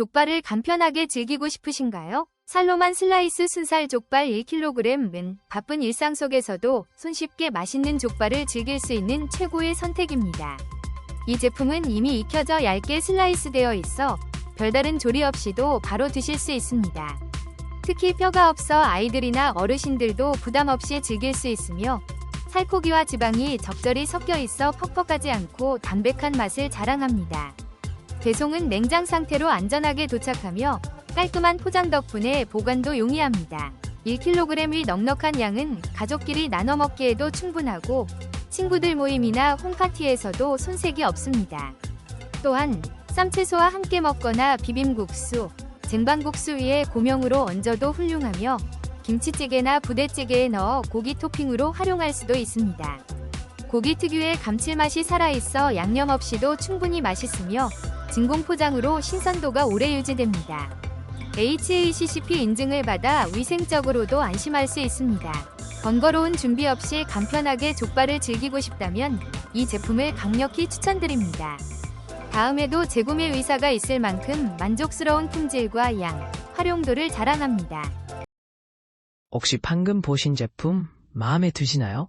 족발을 간편하게 즐기고 싶으신가요? 살로만 슬라이스 순살 족발 1kg은 바쁜 일상 속에서도 손쉽게 맛있는 족발을 즐길 수 있는 최고의 선택입니다. 이 제품은 이미 익혀져 얇게 슬라이스 되어 있어 별다른 조리 없이도 바로 드실 수 있습니다. 특히 뼈가 없어 아이들이나 어르신들도 부담 없이 즐길 수 있으며 살코기와 지방이 적절히 섞여 있어 퍽퍽하지 않고 담백한 맛을 자랑합니다. 배송은 냉장 상태로 안전하게 도착하며 깔끔한 포장 덕분에 보관도 용이합니다. 1kg의 넉넉한 양은 가족끼리 나눠 먹기에도 충분하고 친구들 모임이나 홈파티에서도 손색이 없습니다. 또한 쌈채소와 함께 먹거나 비빔국수, 쟁반국수 위에 고명으로 얹어도 훌륭하며 김치찌개나 부대찌개에 넣어 고기 토핑으로 활용할 수도 있습니다. 고기 특유의 감칠맛이 살아있어 양념 없이도 충분히 맛있으며 진공 포장으로 신선도가 오래 유지됩니다. HACCP 인증을 받아 위생적으로도 안심할 수 있습니다. 번거로운 준비 없이 간편하게 족발을 즐기고 싶다면 이 제품을 강력히 추천드립니다. 다음에도 재구매 의사가 있을 만큼 만족스러운 품질과 양, 활용도를 자랑합니다. 혹시 방금 보신 제품 마음에 드시나요?